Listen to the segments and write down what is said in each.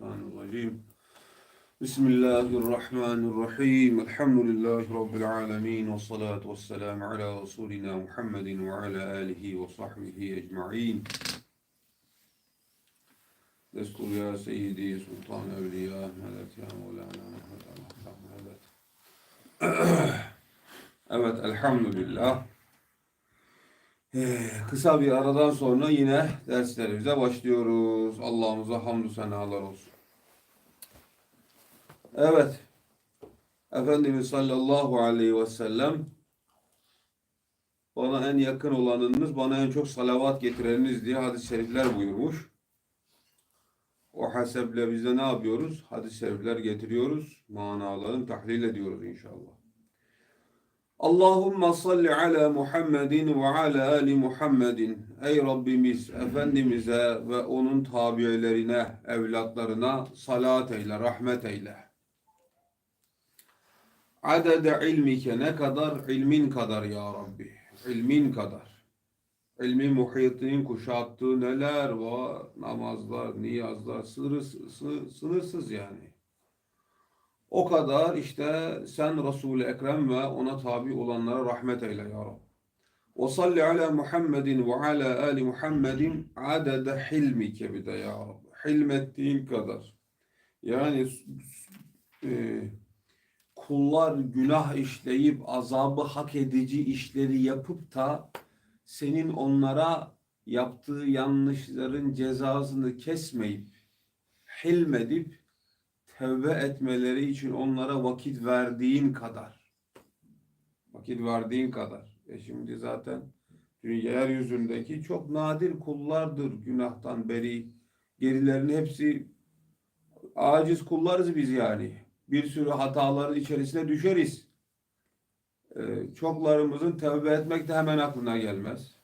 Mineşşeytanirracim. Bismillahirrahmanirrahim. Elhamdülillahi Rabbil alemin. Ve salatu ve selamu ala Resulina Muhammedin ve ala alihi ve sahbihi ecma'in. Destur ya Seyyidi Sultan Evliya Medet ya Mevlana Muhammed Medet. Evet elhamdülillah. Ee, kısa bir aradan sonra yine derslerimize başlıyoruz. Allah'ımıza hamdü senalar olsun. Evet. Efendimiz sallallahu aleyhi ve sellem bana en yakın olanınız, bana en çok salavat getireniniz diye hadis-i şerifler buyurmuş. O haseble biz de ne yapıyoruz? Hadis-i şerifler getiriyoruz. Manalarını tahlil ediyoruz inşallah. Allahümme salli ala Muhammedin ve ala ali Muhammedin. Ey Rabbimiz, Efendimiz'e ve onun tabiilerine, evlatlarına salat eyle, rahmet eyle. Adede ilmike ne kadar? ilmin kadar ya Rabbi. İlmin kadar. İlmi muhitinin kuşattığı neler var? Namazlar, niyazlar, sınırsız, sınırsız yani. O kadar işte sen Resul-i Ekrem ve ona tabi olanlara rahmet eyle ya Rabbi. Ala Muhammedin ve ala ali Muhammedin adede hilmike bir de ya Rabbi. Hilmettiğin kadar. Yani e, kullar günah işleyip azabı hak edici işleri yapıp da senin onlara yaptığı yanlışların cezasını kesmeyip hilmedip tevbe etmeleri için onlara vakit verdiğin kadar. Vakit verdiğin kadar. E şimdi zaten yeryüzündeki çok nadir kullardır günahtan beri. Gerilerin hepsi aciz kullarız biz yani. Bir sürü hataların içerisine düşeriz. Ee, çoklarımızın tevbe etmek de hemen aklına gelmez.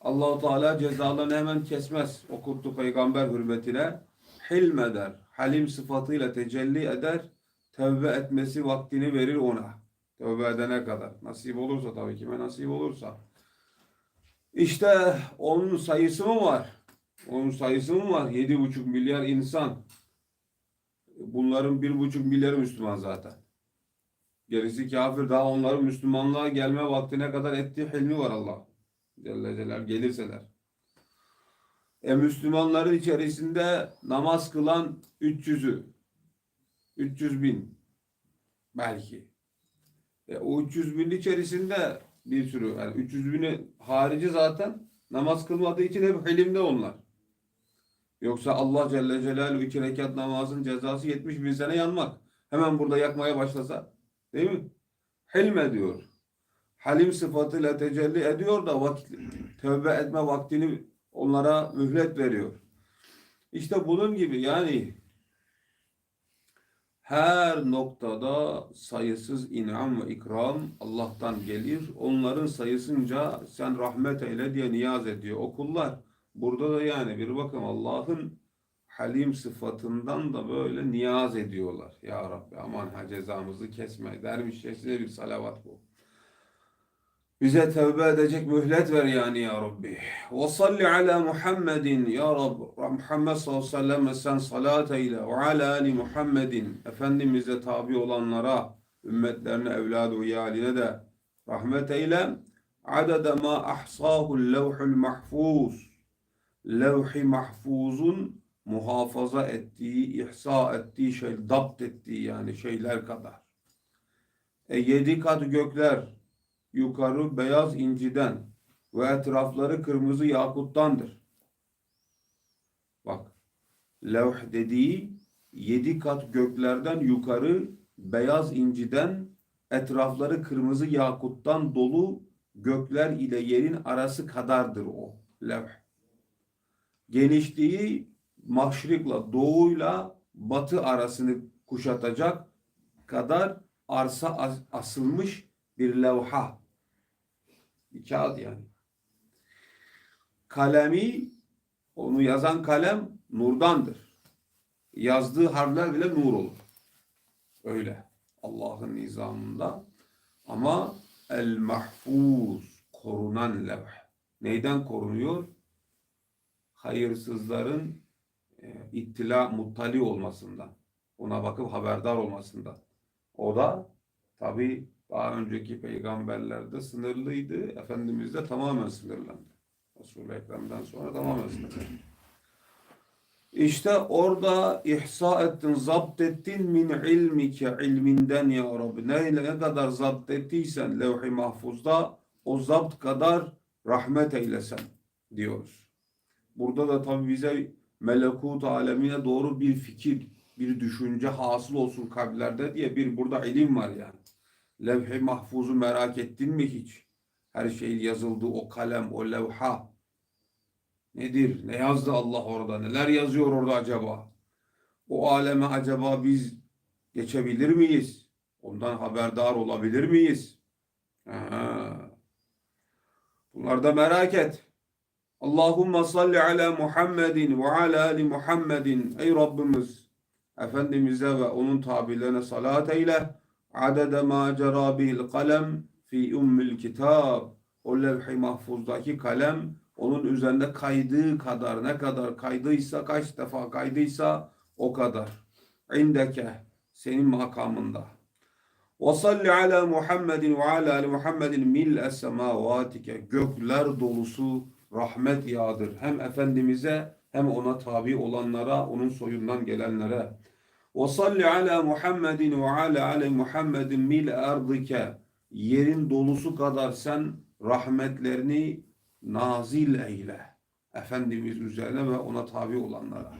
Allahu Teala cezalarını hemen kesmez. Okuttu peygamber hürmetine. Hilmeder halim sıfatıyla tecelli eder. Tevbe etmesi vaktini verir ona. Tevbe edene kadar. Nasip olursa tabii kime nasip olursa. İşte onun sayısı mı var? Onun sayısı mı var? Yedi buçuk milyar insan. Bunların bir buçuk milyarı Müslüman zaten. Gerisi kafir. Daha onların Müslümanlığa gelme vaktine kadar ettiği hilmi var Allah. Celle Celal gelirseler. E Müslümanların içerisinde namaz kılan 300'ü 300 bin belki. E o 300 bin içerisinde bir sürü yani 300 bini harici zaten namaz kılmadığı için hep hilimde onlar. Yoksa Allah Celle Celaluhu iki rekat namazın cezası 70 bin sene yanmak. Hemen burada yakmaya başlasa değil mi? Hilme diyor. Halim sıfatıyla tecelli ediyor da vakit, tövbe etme vaktini onlara mühlet veriyor. İşte bunun gibi yani her noktada sayısız inam ve ikram Allah'tan gelir. Onların sayısınca sen rahmet eyle diye niyaz ediyor. O kullar burada da yani bir bakın Allah'ın halim sıfatından da böyle niyaz ediyorlar. Ya Rabbi aman ha cezamızı kesme. Derviş şeysine bir salavat bu. Bize tevbe edecek mühlet ver yani ya Rabbi. Ve salli ala Muhammedin ya Rabbi. Muhammed sallallahu aleyhi ve sellem sen salat eyle. Ve ala ali Muhammedin. Efendimiz'e tabi olanlara, ümmetlerine, evladı ve yaline de rahmet eyle. Adede ma ahsahu levhul mahfuz. Levh-i mahfuzun muhafaza ettiği, ihsa ettiği şey, dapt ettiği yani şeyler kadar. E yedi kat gökler, yukarı beyaz inciden ve etrafları kırmızı yakuttandır. Bak, levh dediği yedi kat göklerden yukarı beyaz inciden etrafları kırmızı yakuttan dolu gökler ile yerin arası kadardır o levh. Genişliği maşrikla doğuyla batı arasını kuşatacak kadar arsa as asılmış bir levha. Kağıt yani. Kalemi, onu yazan kalem nurdandır. Yazdığı harfler bile nur olur. Öyle. Allah'ın nizamında. Ama el mahfuz, korunan levh. Neyden korunuyor? Hayırsızların e, ittila, muttali olmasından. Ona bakıp haberdar olmasından. O da tabi daha önceki peygamberlerde sınırlıydı. Efendimiz de tamamen sınırlandı. Resul-i Ekrem'den sonra tamamen sınırlandı. İşte orada ihsa ettin, zapt ettin min ilmike ilminden ya Rabbi. Neyle ne kadar zapt ettiysen levh-i mahfuzda o zapt kadar rahmet eylesen diyoruz. Burada da tabi bize melekut alemine doğru bir fikir, bir düşünce hasıl olsun kalplerde diye bir burada ilim var yani. Levh-i mahfuzu merak ettin mi hiç? Her şey yazıldı o kalem, o levha. Nedir? Ne yazdı Allah orada? Neler yazıyor orada acaba? O aleme acaba biz geçebilir miyiz? Ondan haberdar olabilir miyiz? Aha. Bunları da merak et. Allahümme salli ala Muhammedin ve ala ali Muhammedin. Ey Rabbimiz Efendimiz'e ve onun tabilerine salat eyle. Adede ma cera bihil kalem fi ummil kitab. O levh-i mahfuzdaki kalem onun üzerinde kaydığı kadar ne kadar kaydıysa kaç defa kaydıysa o kadar. İndeke senin makamında. Ve salli ala Muhammedin ve ala ali Muhammedin mil'e semavatike gökler dolusu rahmet yağdır. Hem Efendimiz'e hem ona tabi olanlara, onun soyundan gelenlere. Ala Muhammedin ve ala ali Muhammedin mil'e ardike yerin dolusu kadar sen rahmetlerini nazil eyle. Efendimiz üzerine ve ona tabi olanlara.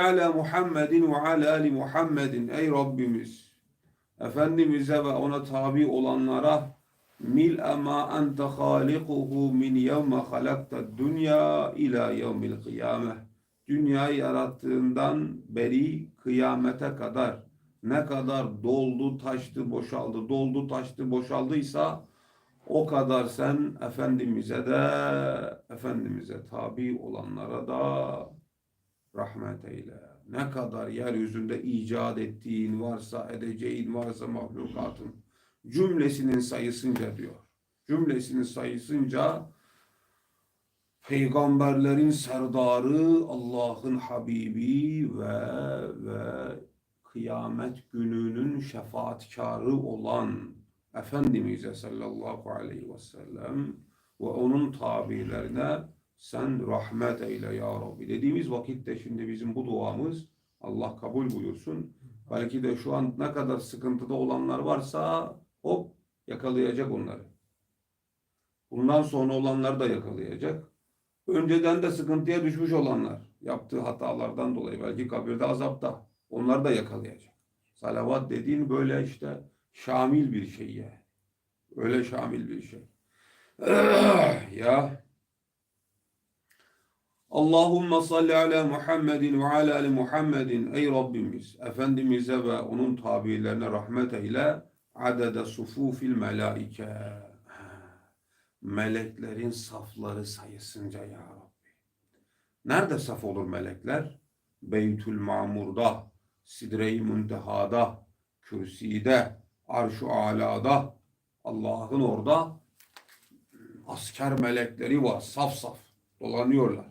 Ala Muhammedin ve ala ali Muhammedin. Ey Rabbimiz! Efendimiz'e ve ona tabi olanlara mil ma ente halikuhu min yevme halakta dünya ila yevmil kıyame. Dünyayı yarattığından beri kıyamete kadar ne kadar doldu, taştı, boşaldı, doldu, taştı, boşaldıysa o kadar sen Efendimiz'e de Efendimiz'e tabi olanlara da rahmet eyle. Ne kadar yeryüzünde icat ettiğin varsa, edeceğin varsa mahlukatın cümlesinin sayısınca diyor. Cümlesinin sayısınca peygamberlerin serdarı, Allah'ın Habibi ve ve kıyamet gününün şefaatkarı olan Efendimiz'e sallallahu aleyhi ve sellem ve onun tabilerine sen rahmet eyle ya Rabbi dediğimiz vakitte şimdi bizim bu duamız Allah kabul buyursun. Belki de şu an ne kadar sıkıntıda olanlar varsa hop yakalayacak onları. Bundan sonra olanları da yakalayacak. Önceden de sıkıntıya düşmüş olanlar yaptığı hatalardan dolayı belki kabirde azapta onları da yakalayacak. Salavat dediğin böyle işte şamil bir şey yani. Öyle şamil bir şey. ya Allahümme salli ala Muhammedin ve ala ali Muhammedin. Ey Rabbimiz, Efendimiz'e ve onun tabilerine rahmet eyle. Adede sufufil melaike. Meleklerin safları sayısınca ya Rabbi. Nerede saf olur melekler? Beytül Mamur'da, Sidre-i Münteha'da, Kürsi'de, Arş-ı Ala'da, Allah'ın orada asker melekleri var. Saf saf dolanıyorlar.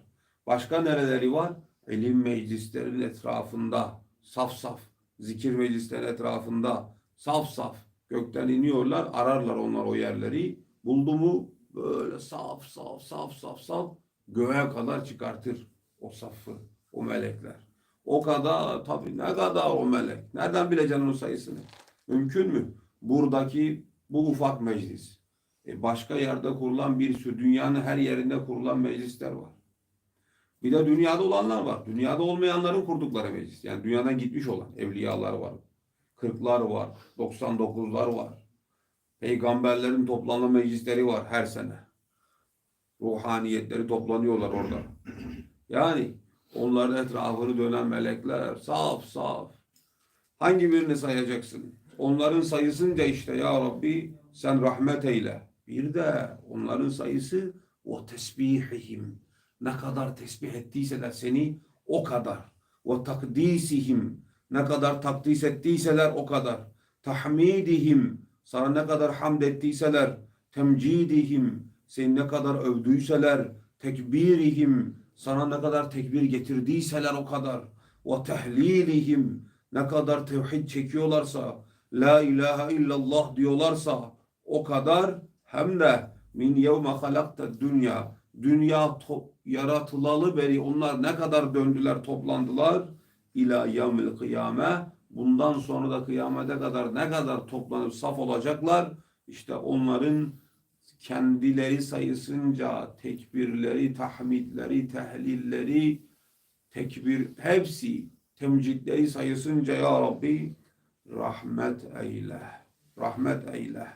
Başka nereleri var? İlim meclislerinin etrafında saf saf. Zikir meclislerinin etrafında saf saf. Gökten iniyorlar, ararlar onlar o yerleri. Buldu mu böyle saf saf saf saf saf göğe kadar çıkartır o safı, o melekler. O kadar tabii ne kadar o melek. Nereden bileceksin onun sayısını? Mümkün mü? Buradaki bu ufak meclis. E başka yerde kurulan bir sürü dünyanın her yerinde kurulan meclisler var. Bir de dünyada olanlar var. Dünyada olmayanların kurdukları meclis. Yani dünyadan gitmiş olan evliyalar var. Kırklar var. 99'lar var. Peygamberlerin toplanma meclisleri var her sene. Ruhaniyetleri toplanıyorlar orada. Yani onların etrafını dönen melekler saf saf. Hangi birini sayacaksın? Onların sayısınca işte ya Rabbi sen rahmet eyle. Bir de onların sayısı o tesbihihim. Ne kadar tesbih ettiyseler seni o kadar. Ve takdisihim. Ne kadar takdis ettiyseler o kadar. Tahmidihim. Sana ne kadar hamd ettiyseler. Temcidihim. Seni ne kadar övdüyseler. Tekbirihim. sana ne kadar tekbir getirdiyseler o kadar ve tehlilihim ne kadar tevhid çekiyorlarsa la ilahe illallah diyorlarsa o kadar hem de min yevme halakta dünya dünya yaratılalı beri onlar ne kadar döndüler toplandılar ila yevmil kıyame bundan sonra da kıyamete kadar ne kadar toplanıp saf olacaklar işte onların kendileri sayısınca tekbirleri, tahmidleri, tehlilleri, tekbir hepsi temcitleri sayısınca ya Rabbi rahmet eyle. Rahmet eyle.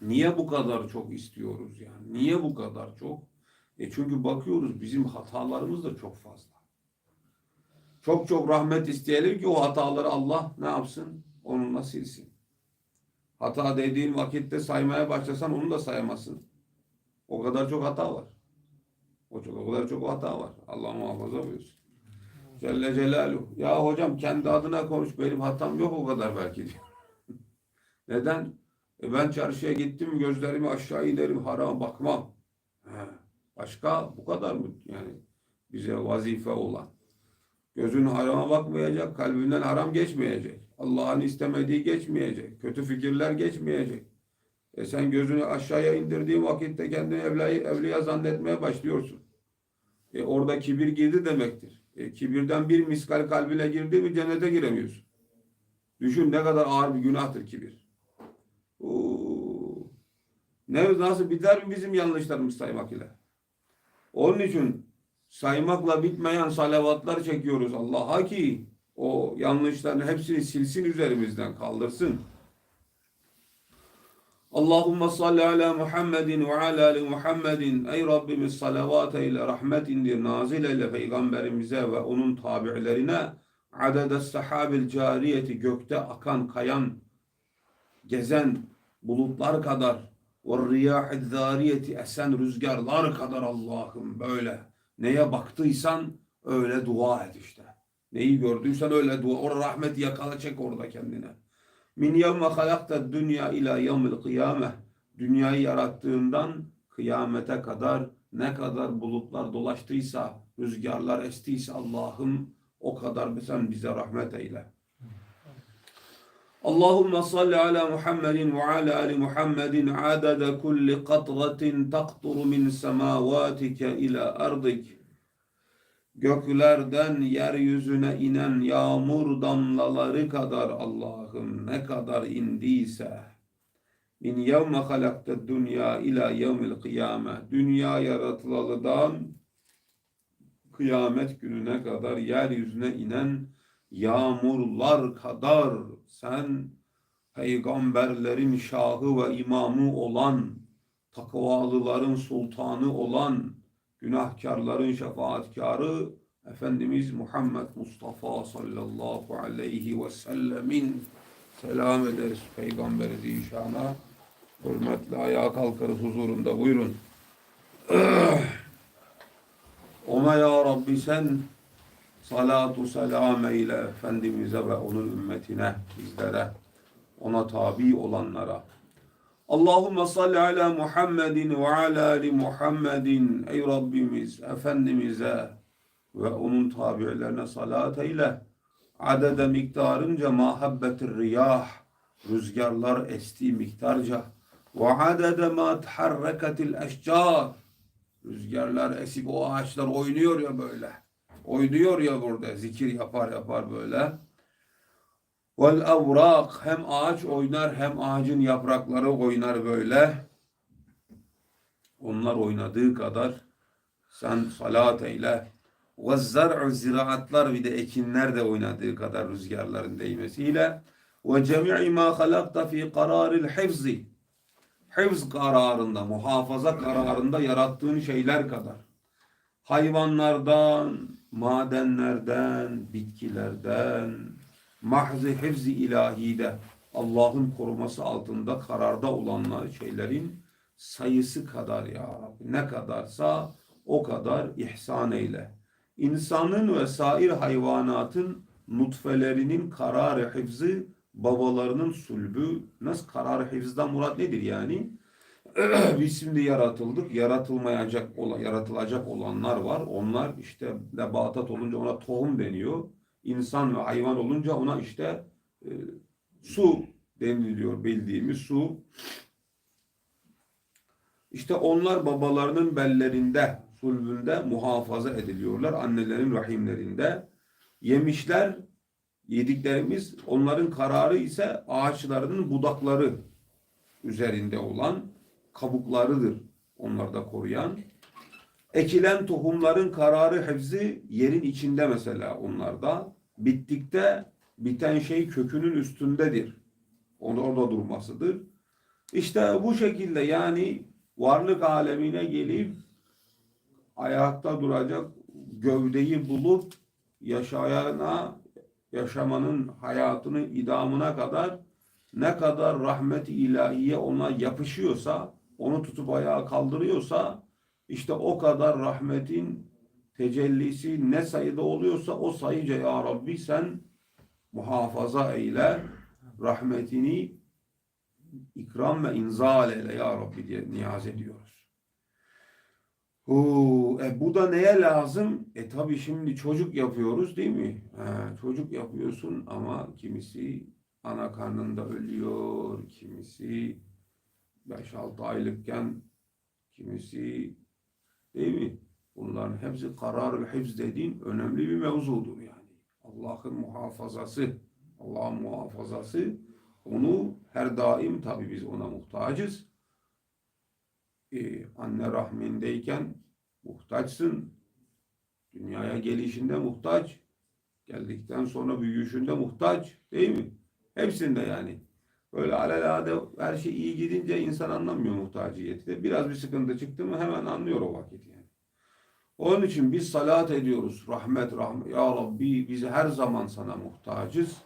Niye bu kadar çok istiyoruz yani? Niye bu kadar çok? E çünkü bakıyoruz bizim hatalarımız da çok fazla. Çok çok rahmet isteyelim ki o hataları Allah ne yapsın? Onunla silsin. Hata dediğin vakitte saymaya başlasan onu da sayamazsın. O kadar çok hata var. O, çok, o kadar çok hata var. Allah muhafaza buyursun. Celle Celaluhu. Ya hocam kendi adına konuş. Benim hatam yok o kadar belki diyor. Neden? E ben çarşıya gittim gözlerimi aşağı inerim harama bakmam. He. Başka bu kadar mı? Yani bize vazife olan. Gözün harama bakmayacak, kalbinden haram geçmeyecek. Allah'ın istemediği geçmeyecek. Kötü fikirler geçmeyecek. E sen gözünü aşağıya indirdiğin vakitte kendini evliya, evliya zannetmeye başlıyorsun. E orada kibir girdi demektir. E kibirden bir miskal kalbine girdi mi cennete giremiyorsun. Düşün ne kadar ağır bir günahtır kibir. Oo. Ne, nasıl biter mi bizim yanlışlarımız saymak ile? Onun için saymakla bitmeyen salavatlar çekiyoruz Allah'a ki o yanlışların hepsini silsin üzerimizden kaldırsın. Allahümme salli ala Muhammedin ve ala ali Muhammedin. Ey Rabbimiz salavat eyle, rahmet indir, nazil eyle peygamberimize ve onun tabi'lerine. Adede sahabil cariyeti gökte akan, kayan, gezen bulutlar kadar ve riyahid zariyeti esen rüzgarlar kadar Allah'ım böyle. Neye baktıysan öyle dua et işte. Neyi gördüysen öyle dua. O rahmeti yakala çek orada kendine. Min yevme halakta dünya ila yevmil kıyame. Dünyayı yarattığından kıyamete kadar ne kadar bulutlar dolaştıysa, rüzgarlar estiyse Allah'ım o kadar sen bize rahmet eyle. Allahümme salli ala Muhammedin ve ala ali Muhammedin adede kulli katratin takturu min semavatike ila ardik. Göklerden yeryüzüne inen yağmur damlaları kadar Allah'ım ne kadar indiyse min yevme halakta dünya ila yevmil kıyame dünya yaratılalıdan kıyamet gününe kadar yeryüzüne inen yağmurlar kadar sen peygamberlerin şahı ve imamı olan takvalıların sultanı olan günahkarların şefaatkarı Efendimiz Muhammed Mustafa sallallahu aleyhi ve sellemin selam ederiz Peygamberi zişana. Hürmetle ayağa kalkarız huzurunda buyurun. Ona ya Rabbi sen salatu selam eyle Efendimiz'e ve onun ümmetine, bizlere, ona tabi olanlara. Allahümme salli ala Muhammedin ve ala ali Muhammedin. Ey Rabbimiz, Efendimiz'e ve onun tabi'lerine salat eyle. Adede miktarınca mahabbetir riyah. Rüzgarlar esti miktarca. Ve adede ma teharrekatil eşcar. Rüzgarlar esip o ağaçlar oynuyor ya böyle. Oynuyor ya burada. Zikir yapar yapar böyle. Vel evrak hem ağaç oynar hem ağacın yaprakları oynar böyle. Onlar oynadığı kadar sen salat eyle. Ve zar'u ziraatlar bir de ekinler de oynadığı kadar rüzgarların değmesiyle. Ve cemi'i ma halakta fi kararil hifzi. Hifz kararında, muhafaza kararında yarattığın şeyler kadar. Hayvanlardan, madenlerden, bitkilerden, mahzi hifzi ilahide Allah'ın koruması altında kararda olanlar şeylerin sayısı kadar ya Rabbi. Ne kadarsa o kadar ihsan eyle. İnsanın ve sair hayvanatın nutfelerinin kararı hifzi babalarının sulbü nasıl kararı hifzden murat nedir yani? biz şimdi yaratıldık. Yaratılmayacak olan, yaratılacak olanlar var. Onlar işte nebatat olunca ona tohum deniyor. İnsan ve hayvan olunca ona işte e, su deniliyor bildiğimiz su. İşte onlar babalarının bellerinde, sulbünde muhafaza ediliyorlar. Annelerin rahimlerinde. Yemişler, yediklerimiz onların kararı ise ağaçlarının budakları üzerinde olan kabuklarıdır. Onları da koruyan. Ekilen tohumların kararı hepsi yerin içinde mesela onlarda. Bittikte biten şey kökünün üstündedir. Onu orada durmasıdır. İşte bu şekilde yani varlık alemine gelip ayakta duracak gövdeyi bulup yaşayana, yaşamanın hayatını idamına kadar ne kadar rahmet ilahiye ona yapışıyorsa, onu tutup ayağa kaldırıyorsa işte o kadar rahmetin tecellisi ne sayıda oluyorsa o sayıca ya Rabbi sen muhafaza eyle, rahmetini ikram ve inzal eyle ya Rabbi diye niyaz ediyoruz. Oo, e, bu da neye lazım? E tabi şimdi çocuk yapıyoruz değil mi? He, çocuk yapıyorsun ama kimisi ana karnında ölüyor, kimisi 5-6 aylıkken, kimisi değil mi? Bunların hepsi karar ve hifz dediğin önemli bir mevzudur yani. Allah'ın muhafazası, Allah'ın muhafazası onu her daim tabi biz ona muhtacız. Ee, anne rahmindeyken muhtaçsın. Dünyaya gelişinde muhtaç. Geldikten sonra büyüyüşünde muhtaç. Değil mi? Hepsinde yani. Böyle alelade her şey iyi gidince insan anlamıyor muhtaciyeti de. Biraz bir sıkıntı çıktı mı hemen anlıyor o vakit yani. Onun için biz salat ediyoruz. Rahmet, rahmet. Ya Rabbi biz her zaman sana muhtacız.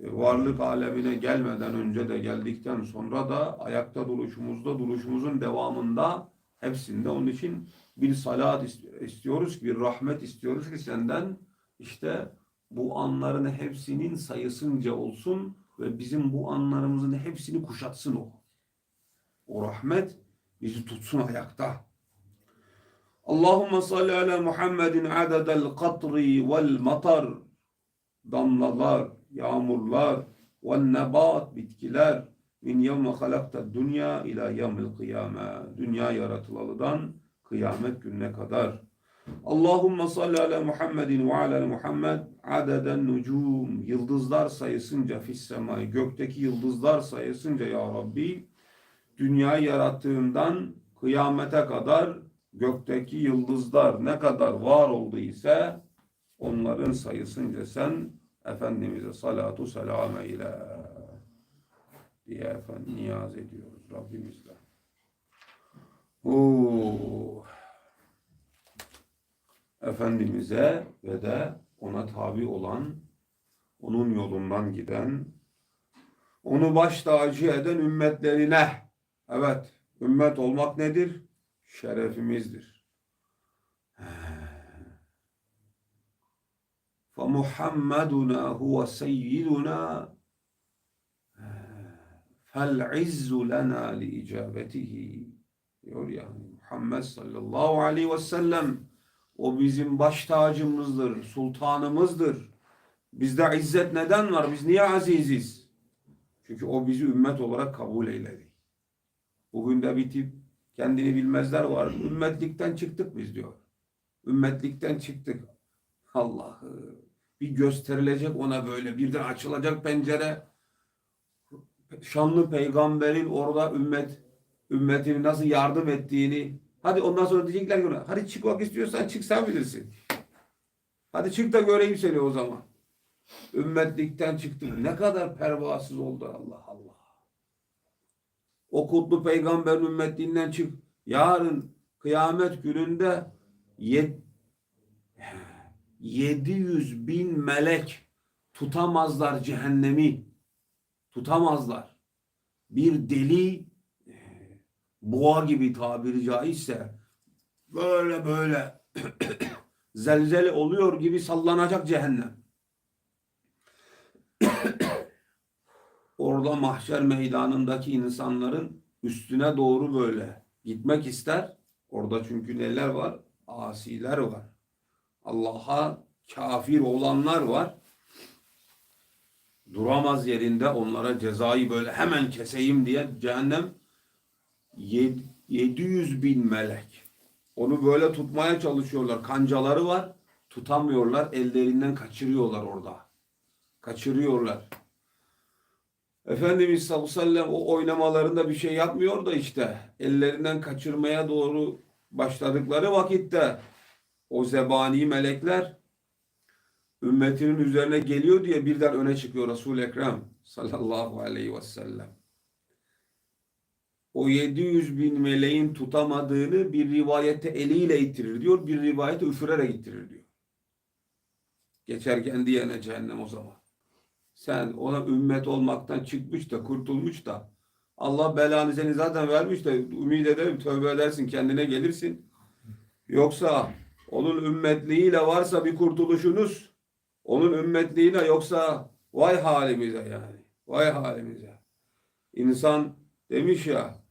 E, varlık alemine gelmeden önce de geldikten sonra da ayakta duruşumuzda, duruşumuzun devamında hepsinde onun için bir salat istiyoruz bir rahmet istiyoruz ki senden işte bu anların hepsinin sayısınca olsun ve bizim bu anlarımızın hepsini kuşatsın o. O rahmet bizi tutsun ayakta. Allahumme salli ala Muhammedin adedel katri vel matar damlalar, yağmurlar ve nebat bitkiler min yevme halakta dünya ila yevmil kıyame dünya yaratılalıdan kıyamet gününe kadar Allahumme salli ala Muhammedin ve ala Muhammed adeden nucum yıldızlar sayısınca fis semai gökteki yıldızlar sayısınca ya Rabbi dünyayı yarattığından kıyamete kadar gökteki yıldızlar ne kadar var oldu ise onların sayısınca sen Efendimiz'e salatu selam eyle diye efendim niyaz ediyoruz Rabbimizle. Oo. Efendimiz'e ve de ona tabi olan, onun yolundan giden, onu baş tacı eden ümmetlerine, evet, ümmet olmak nedir? Şerefimizdir. فمحمدنا هو سيدنا فالعز لنا لإجابته diyor yani Muhammed sallallahu aleyhi ve sellem o bizim baş tacımızdır, sultanımızdır. Bizde izzet neden var? Biz niye aziziz? Çünkü o bizi ümmet olarak kabul eyledi. Bugün de bir tip kendini bilmezler var. Ümmetlikten çıktık biz diyor. Ümmetlikten çıktık. Allah'ı bir gösterilecek ona böyle birden açılacak pencere şanlı peygamberin orada ümmet ümmetini nasıl yardım ettiğini hadi ondan sonra diyecekler ki ona hadi çıkmak istiyorsan çık sen bilirsin. Hadi çık da göreyim seni o zaman. Ümmetlikten çıktım. Ne kadar pervasız oldu Allah Allah. O kutlu peygamberin ümmetliğinden çık. Yarın kıyamet gününde yet 700 bin melek tutamazlar cehennemi. Tutamazlar. Bir deli boğa gibi tabiri caizse böyle böyle zelzele oluyor gibi sallanacak cehennem. Orada mahşer meydanındaki insanların üstüne doğru böyle gitmek ister. Orada çünkü neler var? Asiler var. Allah'a kafir olanlar var. Duramaz yerinde onlara cezayı böyle hemen keseyim diye cehennem 700 bin melek. Onu böyle tutmaya çalışıyorlar. Kancaları var. Tutamıyorlar. Ellerinden kaçırıyorlar orada. Kaçırıyorlar. Efendimiz sallallahu aleyhi ve sellem o oynamalarında bir şey yapmıyor da işte ellerinden kaçırmaya doğru başladıkları vakitte o zebani melekler ümmetinin üzerine geliyor diye birden öne çıkıyor Resul-i Ekrem sallallahu aleyhi ve sellem. O 700 bin meleğin tutamadığını bir rivayette eliyle ittirir diyor, bir rivayete üfürerek ittirir diyor. Geçerken diyene cehennem o zaman. Sen ona ümmet olmaktan çıkmış da kurtulmuş da Allah belanı seni zaten vermiş de ümit ederim tövbe edersin kendine gelirsin. Yoksa onun ümmetliğiyle varsa bir kurtuluşunuz onun ümmetliğiyle yoksa vay halimize yani. Vay halimize. İnsan demiş ya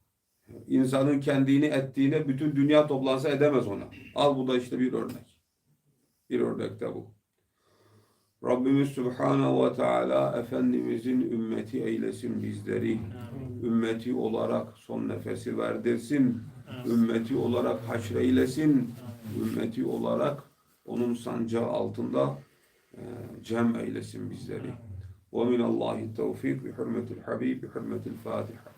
insanın kendini ettiğine bütün dünya toplansa edemez ona. Al bu da işte bir örnek. Bir örnek de bu. Rabbimiz Subhanahu ve Teala Efendimizin ümmeti eylesin bizleri. Ümmeti olarak son nefesi verdirsin. Ümmeti olarak haşreylesin. Ümmeti olarak onun sancağı altında e, cem eylesin bizleri. Ve minallahi tevfik bi hürmetil habib bi hürmetil fatiha.